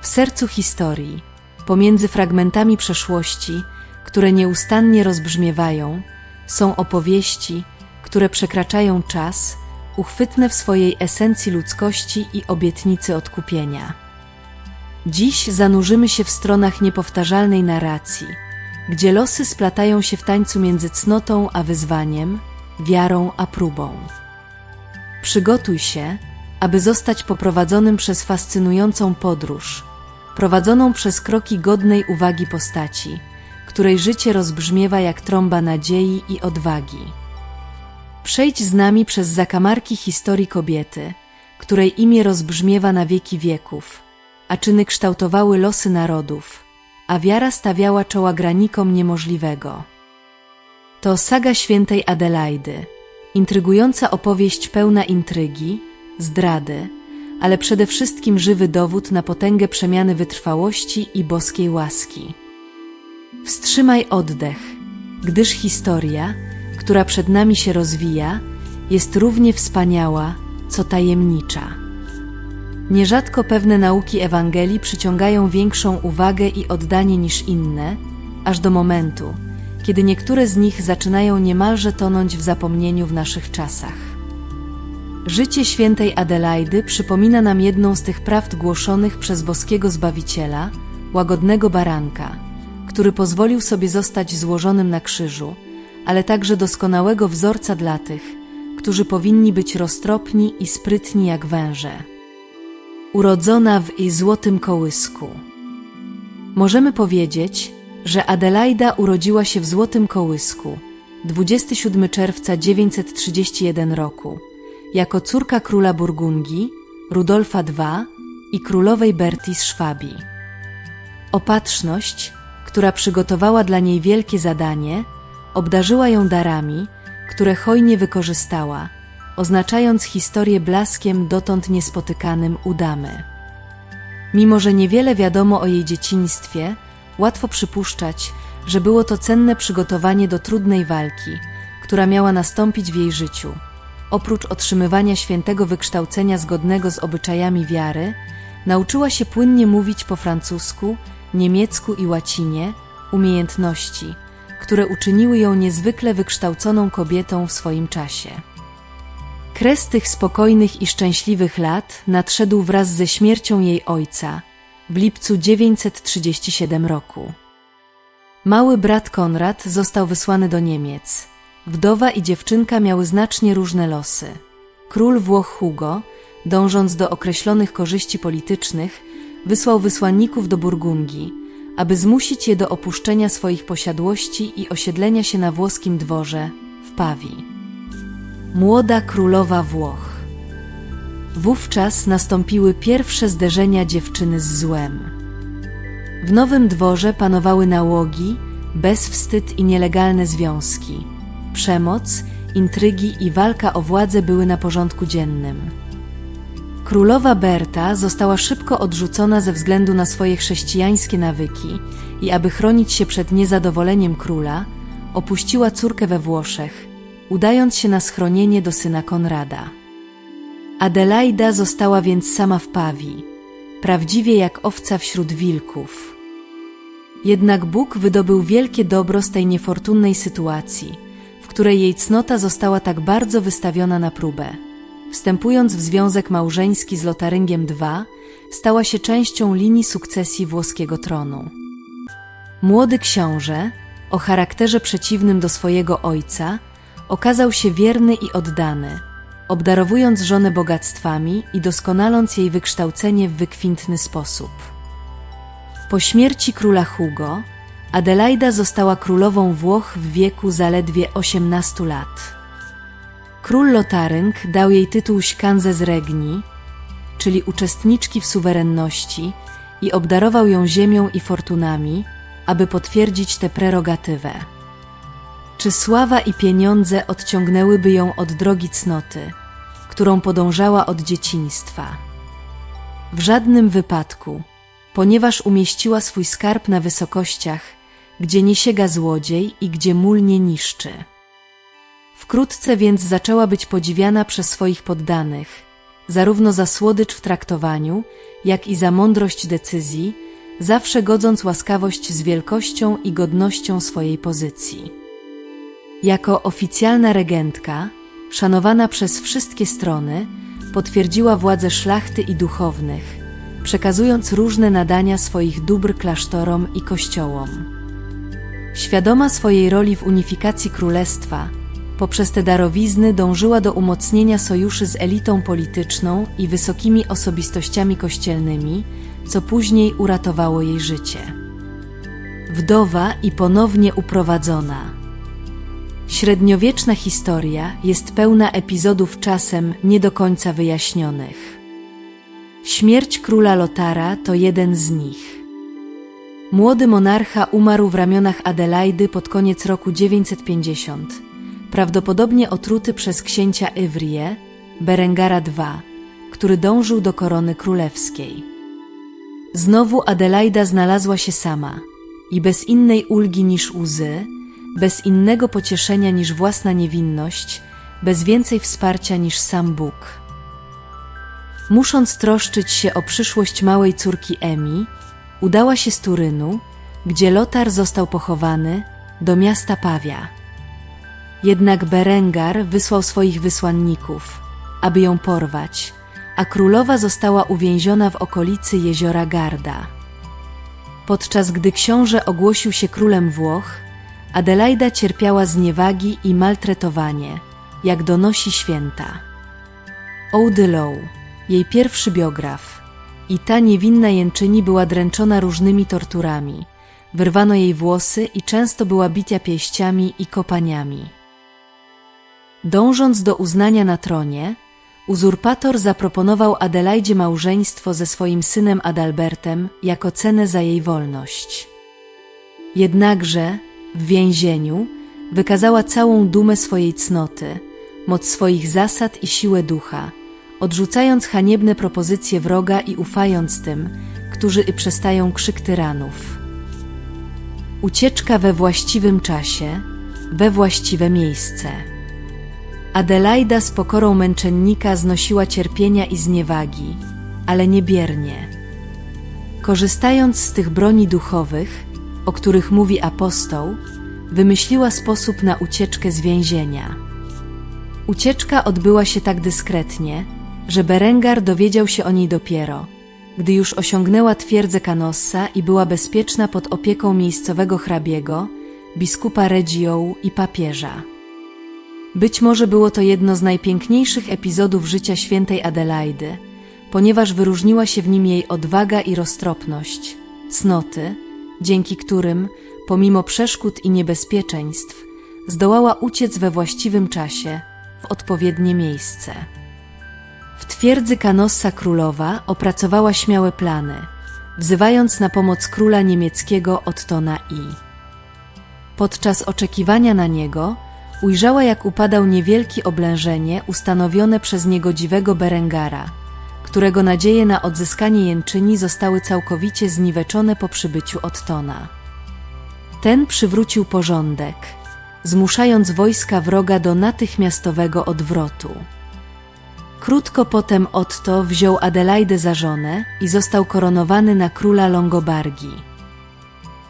W sercu historii, pomiędzy fragmentami przeszłości, które nieustannie rozbrzmiewają, są opowieści, które przekraczają czas, uchwytne w swojej esencji ludzkości i obietnicy odkupienia. Dziś zanurzymy się w stronach niepowtarzalnej narracji, gdzie losy splatają się w tańcu między cnotą a wyzwaniem, wiarą a próbą. Przygotuj się, aby zostać poprowadzonym przez fascynującą podróż, prowadzoną przez kroki godnej uwagi postaci, której życie rozbrzmiewa jak trąba nadziei i odwagi. Przejdź z nami przez zakamarki historii kobiety, której imię rozbrzmiewa na wieki wieków, a czyny kształtowały losy narodów, a wiara stawiała czoła granikom niemożliwego. To saga świętej Adelaidy, intrygująca opowieść pełna intrygi, zdrady, ale przede wszystkim żywy dowód na potęgę przemiany wytrwałości i boskiej łaski. Wstrzymaj oddech, gdyż historia, która przed nami się rozwija, jest równie wspaniała, co tajemnicza. Nierzadko pewne nauki Ewangelii przyciągają większą uwagę i oddanie niż inne, aż do momentu, kiedy niektóre z nich zaczynają niemalże tonąć w zapomnieniu w naszych czasach. Życie świętej Adelaidy przypomina nam jedną z tych prawd głoszonych przez boskiego Zbawiciela, łagodnego baranka, który pozwolił sobie zostać złożonym na krzyżu, ale także doskonałego wzorca dla tych, którzy powinni być roztropni i sprytni jak węże. Urodzona w i złotym kołysku. Możemy powiedzieć, że Adelaida urodziła się w złotym kołysku 27 czerwca 931 roku jako córka króla Burgundii, Rudolfa II i królowej Berti z Szwabii. Opatrzność, która przygotowała dla niej wielkie zadanie, obdarzyła ją darami, które hojnie wykorzystała, oznaczając historię blaskiem dotąd niespotykanym u damy. Mimo, że niewiele wiadomo o jej dzieciństwie, łatwo przypuszczać, że było to cenne przygotowanie do trudnej walki, która miała nastąpić w jej życiu. Oprócz otrzymywania świętego wykształcenia zgodnego z obyczajami wiary, nauczyła się płynnie mówić po francusku, niemiecku i łacinie, umiejętności, które uczyniły ją niezwykle wykształconą kobietą w swoim czasie. Kres tych spokojnych i szczęśliwych lat nadszedł wraz ze śmiercią jej ojca w lipcu 937 roku. Mały brat Konrad został wysłany do Niemiec. Wdowa i dziewczynka miały znacznie różne losy. Król Włoch Hugo, dążąc do określonych korzyści politycznych, wysłał wysłanników do Burgundii, aby zmusić je do opuszczenia swoich posiadłości i osiedlenia się na włoskim dworze w Pawii. Młoda królowa Włoch. Wówczas nastąpiły pierwsze zderzenia dziewczyny z złem. W nowym dworze panowały nałogi, bezwstyd i nielegalne związki. Przemoc, intrygi i walka o władzę były na porządku dziennym. Królowa Berta została szybko odrzucona ze względu na swoje chrześcijańskie nawyki i aby chronić się przed niezadowoleniem króla, opuściła córkę we Włoszech, udając się na schronienie do syna Konrada. Adelaida została więc sama w Pawii, prawdziwie jak owca wśród wilków. Jednak Bóg wydobył wielkie dobro z tej niefortunnej sytuacji, której jej cnota została tak bardzo wystawiona na próbę. Wstępując w związek małżeński z Lotaryngiem II, stała się częścią linii sukcesji włoskiego tronu. Młody książę, o charakterze przeciwnym do swojego ojca, okazał się wierny i oddany, obdarowując żonę bogactwami i doskonaląc jej wykształcenie w wykwintny sposób. Po śmierci króla Hugo, Adelaida została królową Włoch w wieku zaledwie 18 lat. Król Lotaryng dał jej tytuł Śkanze z Regni, czyli uczestniczki w suwerenności i obdarował ją ziemią i fortunami, aby potwierdzić tę prerogatywę. Czy sława i pieniądze odciągnęłyby ją od drogi cnoty, którą podążała od dzieciństwa? W żadnym wypadku, ponieważ umieściła swój skarb na wysokościach, gdzie nie sięga złodziej i gdzie mól nie niszczy. Wkrótce więc zaczęła być podziwiana przez swoich poddanych, zarówno za słodycz w traktowaniu, jak i za mądrość decyzji, zawsze godząc łaskawość z wielkością i godnością swojej pozycji. Jako oficjalna regentka, szanowana przez wszystkie strony, potwierdziła władzę szlachty i duchownych, przekazując różne nadania swoich dóbr klasztorom i kościołom. Świadoma swojej roli w unifikacji królestwa, poprzez te darowizny dążyła do umocnienia sojuszy z elitą polityczną i wysokimi osobistościami kościelnymi, co później uratowało jej życie. Wdowa i ponownie uprowadzona. Średniowieczna historia jest pełna epizodów czasem nie do końca wyjaśnionych. Śmierć króla Lotara to jeden z nich. Młody monarcha umarł w ramionach Adelaidy pod koniec roku 950, prawdopodobnie otruty przez księcia Ivrię, Berengara II, który dążył do korony królewskiej. Znowu Adelaida znalazła się sama i bez innej ulgi niż łzy, bez innego pocieszenia niż własna niewinność, bez więcej wsparcia niż sam Bóg. Musząc troszczyć się o przyszłość małej córki Emi, udała się z Turynu, gdzie Lotar został pochowany, do miasta Pawia. Jednak Berengar wysłał swoich wysłanników, aby ją porwać, a królowa została uwięziona w okolicy jeziora Garda. Podczas gdy książę ogłosił się królem Włoch, Adelaida cierpiała zniewagi i maltretowanie, jak donosi święta. Oudy Low, jej pierwszy biograf, i ta niewinna jęczyni była dręczona różnymi torturami. Wyrwano jej włosy i często była bicia pięściami i kopaniami. Dążąc do uznania na tronie, uzurpator zaproponował Adelaidzie małżeństwo ze swoim synem Adalbertem jako cenę za jej wolność. Jednakże w więzieniu wykazała całą dumę swojej cnoty, moc swoich zasad i siłę ducha, odrzucając haniebne propozycje wroga i ufając tym, którzy przestają krzyk tyranów. Ucieczka we właściwym czasie, we właściwe miejsce. Adelaida z pokorą męczennika znosiła cierpienia i zniewagi, ale niebiernie. Korzystając z tych broni duchowych, o których mówi apostoł, wymyśliła sposób na ucieczkę z więzienia. Ucieczka odbyła się tak dyskretnie, że Berengar dowiedział się o niej dopiero, gdy już osiągnęła twierdzę Canossa i była bezpieczna pod opieką miejscowego hrabiego, biskupa Regioł i papieża. Być może było to jedno z najpiękniejszych epizodów życia świętej Adelaidy, ponieważ wyróżniła się w nim jej odwaga i roztropność, cnoty, dzięki którym, pomimo przeszkód i niebezpieczeństw, zdołała uciec we właściwym czasie, w odpowiednie miejsce. Twierdzy Canossa królowa opracowała śmiałe plany, wzywając na pomoc króla niemieckiego Ottona I. Podczas oczekiwania na niego ujrzała, jak upadał niewielki oblężenie ustanowione przez niegodziwego Berengara, którego nadzieje na odzyskanie jęczyni zostały całkowicie zniweczone po przybyciu Ottona. Ten przywrócił porządek, zmuszając wojska wroga do natychmiastowego odwrotu. Krótko potem Otto wziął Adelaidę za żonę i został koronowany na króla Longobargii.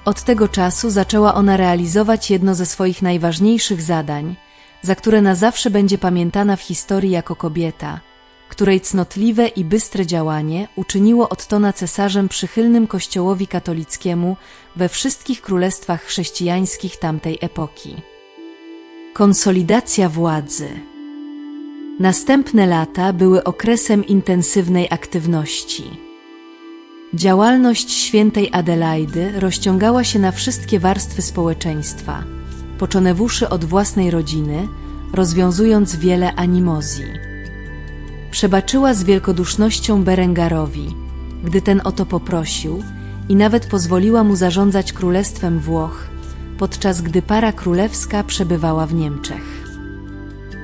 Od tego czasu zaczęła ona realizować jedno ze swoich najważniejszych zadań, za które na zawsze będzie pamiętana w historii jako kobieta, której cnotliwe i bystre działanie uczyniło Ottona cesarzem przychylnym kościołowi katolickiemu we wszystkich królestwach chrześcijańskich tamtej epoki. Konsolidacja władzy Następne lata były okresem intensywnej aktywności. Działalność świętej Adelaidy rozciągała się na wszystkie warstwy społeczeństwa, poczonewuszy od własnej rodziny, rozwiązując wiele animozji. Przebaczyła z wielkodusznością Berengarowi, gdy ten o to poprosił i nawet pozwoliła mu zarządzać królestwem Włoch, podczas gdy para królewska przebywała w Niemczech.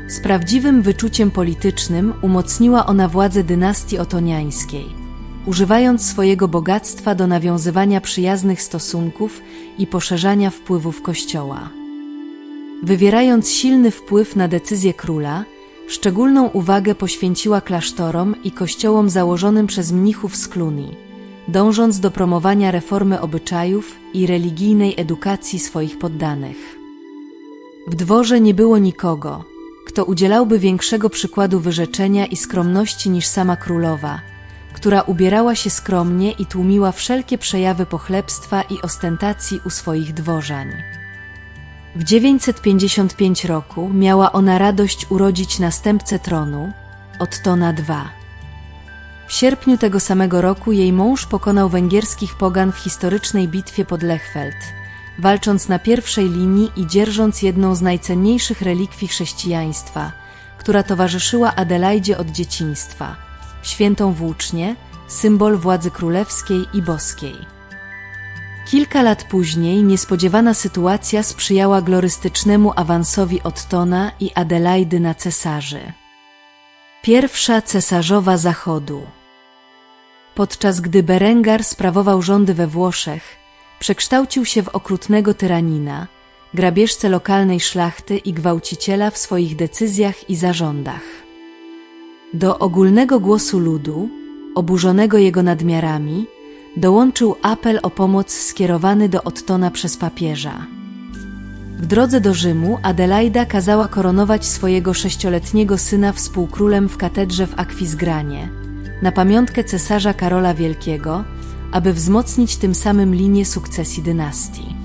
Z prawdziwym wyczuciem politycznym umocniła ona władzę dynastii otoniańskiej, używając swojego bogactwa do nawiązywania przyjaznych stosunków i poszerzania wpływów kościoła. Wywierając silny wpływ na decyzje króla, Szczególną uwagę poświęciła klasztorom i kościołom założonym przez mnichów z Cluny, dążąc do promowania reformy obyczajów i religijnej edukacji swoich poddanych. W dworze nie było nikogo, kto udzielałby większego przykładu wyrzeczenia i skromności niż sama królowa, która ubierała się skromnie i tłumiła wszelkie przejawy pochlebstwa i ostentacji u swoich dworzań. W 955 roku miała ona radość urodzić następcę tronu, Ottona II. W sierpniu tego samego roku jej mąż pokonał węgierskich pogan w historycznej bitwie pod Lechfeld, walcząc na pierwszej linii i dzierżąc jedną z najcenniejszych relikwii chrześcijaństwa, która towarzyszyła Adelaidzie od dzieciństwa świętą włócznię, symbol władzy królewskiej i boskiej. Kilka lat później niespodziewana sytuacja sprzyjała glorystycznemu awansowi Ottona i Adelaidy na cesarzy. Pierwsza cesarzowa Zachodu Podczas gdy Berengar sprawował rządy we Włoszech, przekształcił się w okrutnego tyranina, grabieżcę lokalnej szlachty i gwałciciela w swoich decyzjach i zarządach. Do ogólnego głosu ludu, oburzonego jego nadmiarami, dołączył apel o pomoc skierowany do Ottona przez papieża. W drodze do Rzymu Adelaida kazała koronować swojego sześcioletniego syna współkrólem w katedrze w Akwizgranie, na pamiątkę cesarza Karola Wielkiego, aby wzmocnić tym samym linię sukcesji dynastii.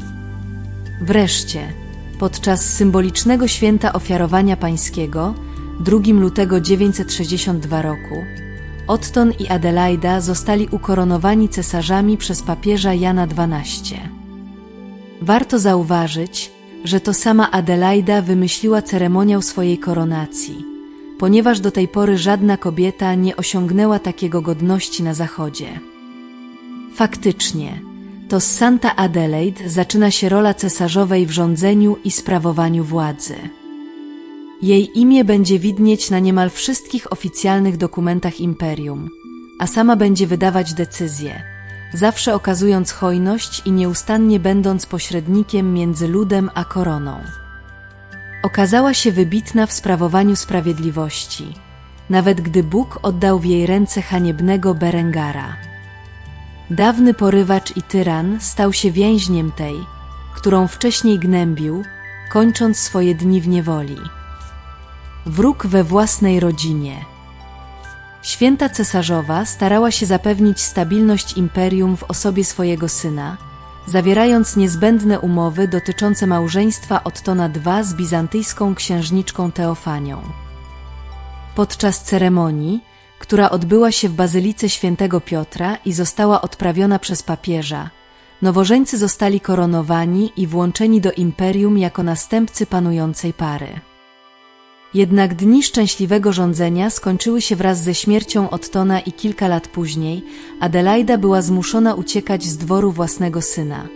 Wreszcie, podczas symbolicznego święta ofiarowania pańskiego, 2 lutego 962 roku, Otton i Adelaida zostali ukoronowani cesarzami przez papieża Jana XII. Warto zauważyć, że to sama Adelaida wymyśliła ceremoniał swojej koronacji, ponieważ do tej pory żadna kobieta nie osiągnęła takiego godności na Zachodzie. Faktycznie, to z Santa Adelaide zaczyna się rola cesarzowej w rządzeniu i sprawowaniu władzy. Jej imię będzie widnieć na niemal wszystkich oficjalnych dokumentach imperium, a sama będzie wydawać decyzje, zawsze okazując hojność i nieustannie będąc pośrednikiem między ludem a koroną. Okazała się wybitna w sprawowaniu sprawiedliwości, nawet gdy Bóg oddał w jej ręce haniebnego Berengara. Dawny porywacz i tyran stał się więźniem tej, którą wcześniej gnębił, kończąc swoje dni w niewoli. Wróg we własnej rodzinie. Święta cesarzowa starała się zapewnić stabilność imperium w osobie swojego syna, zawierając niezbędne umowy dotyczące małżeństwa Ottona II z bizantyjską księżniczką Teofanią. Podczas ceremonii, która odbyła się w Bazylice Świętego Piotra i została odprawiona przez papieża, nowożeńcy zostali koronowani i włączeni do imperium jako następcy panującej pary. Jednak dni szczęśliwego rządzenia skończyły się wraz ze śmiercią Ottona i kilka lat później Adelaida była zmuszona uciekać z dworu własnego syna,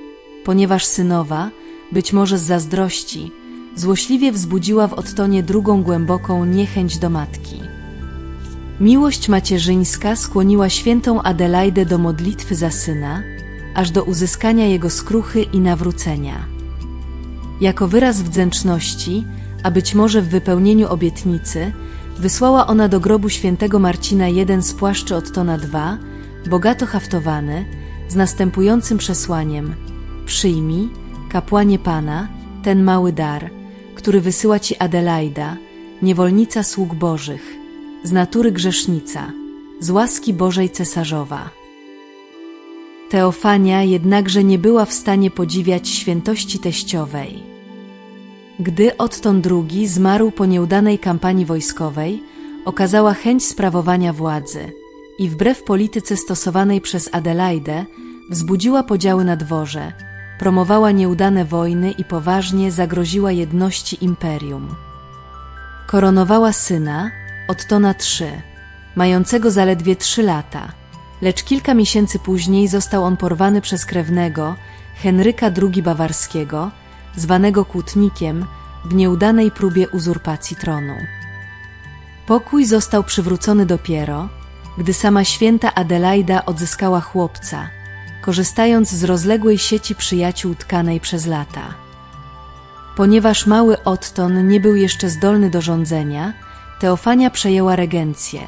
ponieważ synowa, być może z zazdrości, złośliwie wzbudziła w Ottonie drugą głęboką niechęć do matki. Miłość macierzyńska skłoniła świętą Adelaidę do modlitwy za syna, aż do uzyskania jego skruchy i nawrócenia. Jako wyraz wdzięczności, a być może w wypełnieniu obietnicy, wysłała ona do grobu świętego Marcina jeden z płaszczy Ottona II, bogato haftowany, z następującym przesłaniem Przyjmij, kapłanie Pana, ten mały dar, który wysyła Ci Adelaida, niewolnica sług Bożych, z natury grzesznica, z łaski Bożej cesarzowa. Teofania jednakże nie była w stanie podziwiać świętości teściowej. Gdy Otton II zmarł po nieudanej kampanii wojskowej, okazała chęć sprawowania władzy i wbrew polityce stosowanej przez Adelaidę wzbudziła podziały na dworze, promowała nieudane wojny i poważnie zagroziła jedności imperium. Koronowała syna, Ottona III, mającego zaledwie trzy lata, lecz kilka miesięcy później został on porwany przez krewnego Henryka II Bawarskiego, zwanego kłótnikiem, w nieudanej próbie uzurpacji tronu. Pokój został przywrócony dopiero, gdy sama święta Adelaida odzyskała chłopca, korzystając z rozległej sieci przyjaciół tkanej przez lata. Ponieważ mały Otton nie był jeszcze zdolny do rządzenia, Teofania przejęła regencję,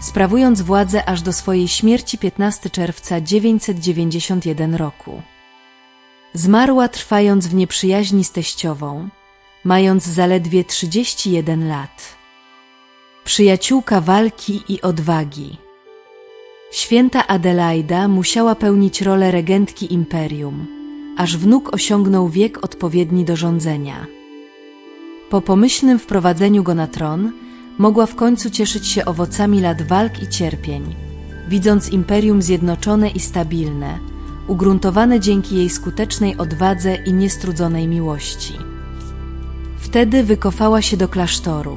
sprawując władzę aż do swojej śmierci 15 czerwca 991 roku. Zmarła trwając w nieprzyjaźni z teściową, mając zaledwie 31 lat. Przyjaciółka walki i odwagi. Święta Adelaida musiała pełnić rolę regentki imperium, aż wnuk osiągnął wiek odpowiedni do rządzenia. Po pomyślnym wprowadzeniu go na tron, mogła w końcu cieszyć się owocami lat walk i cierpień, widząc imperium zjednoczone i stabilne, ugruntowane dzięki jej skutecznej odwadze i niestrudzonej miłości. Wtedy wykofała się do klasztoru,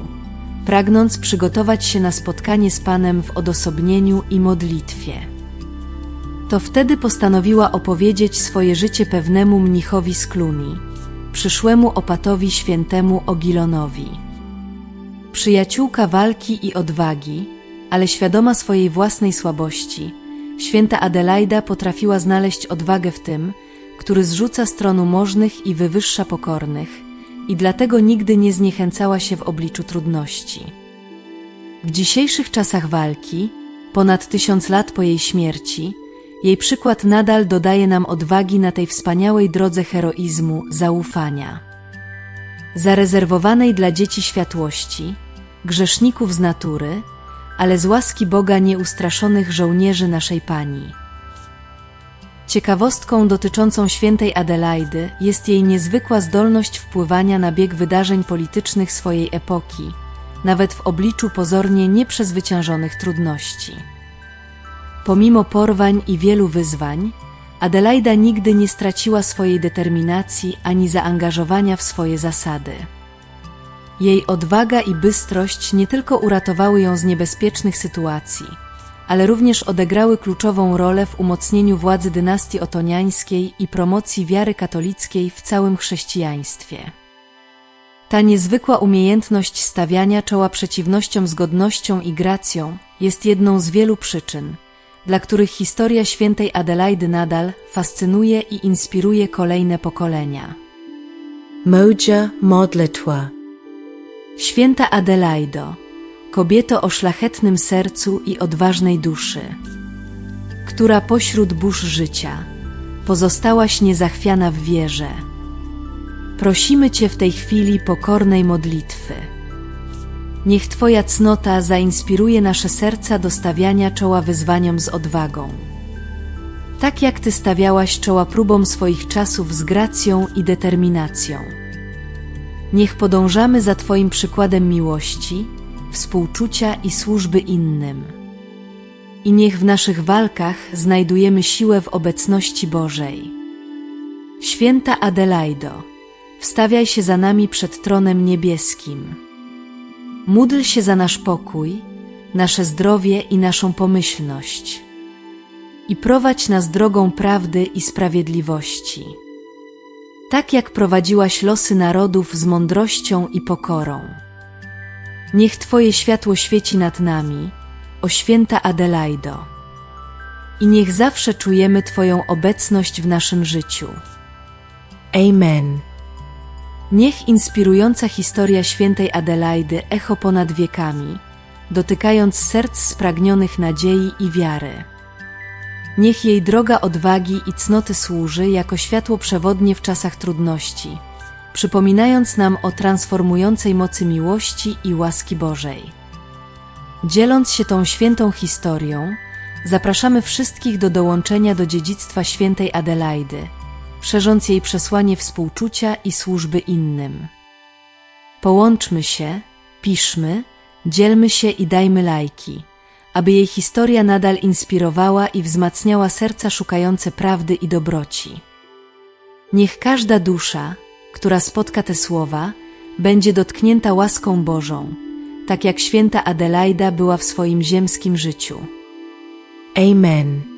pragnąc przygotować się na spotkanie z Panem w odosobnieniu i modlitwie. To wtedy postanowiła opowiedzieć swoje życie pewnemu mnichowi z Cluny, przyszłemu opatowi świętemu Ogilonowi. Przyjaciółka walki i odwagi, ale świadoma swojej własnej słabości, święta Adelaida potrafiła znaleźć odwagę w tym, który zrzuca z tronu możnych i wywyższa pokornych, i dlatego nigdy nie zniechęcała się w obliczu trudności. W dzisiejszych czasach walki, ponad tysiąc lat po jej śmierci, jej przykład nadal dodaje nam odwagi na tej wspaniałej drodze heroizmu, zaufania. Zarezerwowanej dla dzieci światłości, grzeszników z natury, ale z łaski Boga nieustraszonych żołnierzy naszej Pani. Ciekawostką dotyczącą świętej Adelaidy jest jej niezwykła zdolność wpływania na bieg wydarzeń politycznych swojej epoki, nawet w obliczu pozornie nieprzezwyciężonych trudności. Pomimo porwań i wielu wyzwań, Adelaida nigdy nie straciła swojej determinacji ani zaangażowania w swoje zasady. Jej odwaga i bystrość nie tylko uratowały ją z niebezpiecznych sytuacji, ale również odegrały kluczową rolę w umocnieniu władzy dynastii otoniańskiej i promocji wiary katolickiej w całym chrześcijaństwie. Ta niezwykła umiejętność stawiania czoła przeciwnościom z godnością i gracją jest jedną z wielu przyczyn, dla których historia świętej Adelaidy nadal fascynuje i inspiruje kolejne pokolenia. Moja modlitwa. Święta Adelaido, kobieto o szlachetnym sercu i odważnej duszy, która pośród burz życia pozostałaś niezachwiana w wierze. Prosimy Cię w tej chwili pokornej modlitwy. Niech Twoja cnota zainspiruje nasze serca do stawiania czoła wyzwaniom z odwagą. Tak jak Ty stawiałaś czoła próbom swoich czasów z gracją i determinacją. Niech podążamy za Twoim przykładem miłości, współczucia i służby innym. I niech w naszych walkach znajdujemy siłę w obecności Bożej. Święta Adelaido, wstawiaj się za nami przed tronem niebieskim. Módl się za nasz pokój, nasze zdrowie i naszą pomyślność. I prowadź nas drogą prawdy i sprawiedliwości. Tak jak prowadziłaś losy narodów z mądrością i pokorą. Niech Twoje światło świeci nad nami, o święta Adelaido. I niech zawsze czujemy Twoją obecność w naszym życiu. Amen. Niech inspirująca historia świętej Adelaidy echo ponad wiekami, dotykając serc spragnionych nadziei i wiary. Niech jej droga odwagi i cnoty służy jako światło przewodnie w czasach trudności, przypominając nam o transformującej mocy miłości i łaski Bożej. Dzieląc się tą świętą historią, zapraszamy wszystkich do dołączenia do dziedzictwa świętej Adelaidy, szerząc jej przesłanie współczucia i służby innym. Połączmy się, piszmy, dzielmy się i dajmy lajki, aby jej historia nadal inspirowała i wzmacniała serca szukające prawdy i dobroci. Niech każda dusza, która spotka te słowa, będzie dotknięta łaską Bożą, tak jak święta Adelaida była w swoim ziemskim życiu. Amen.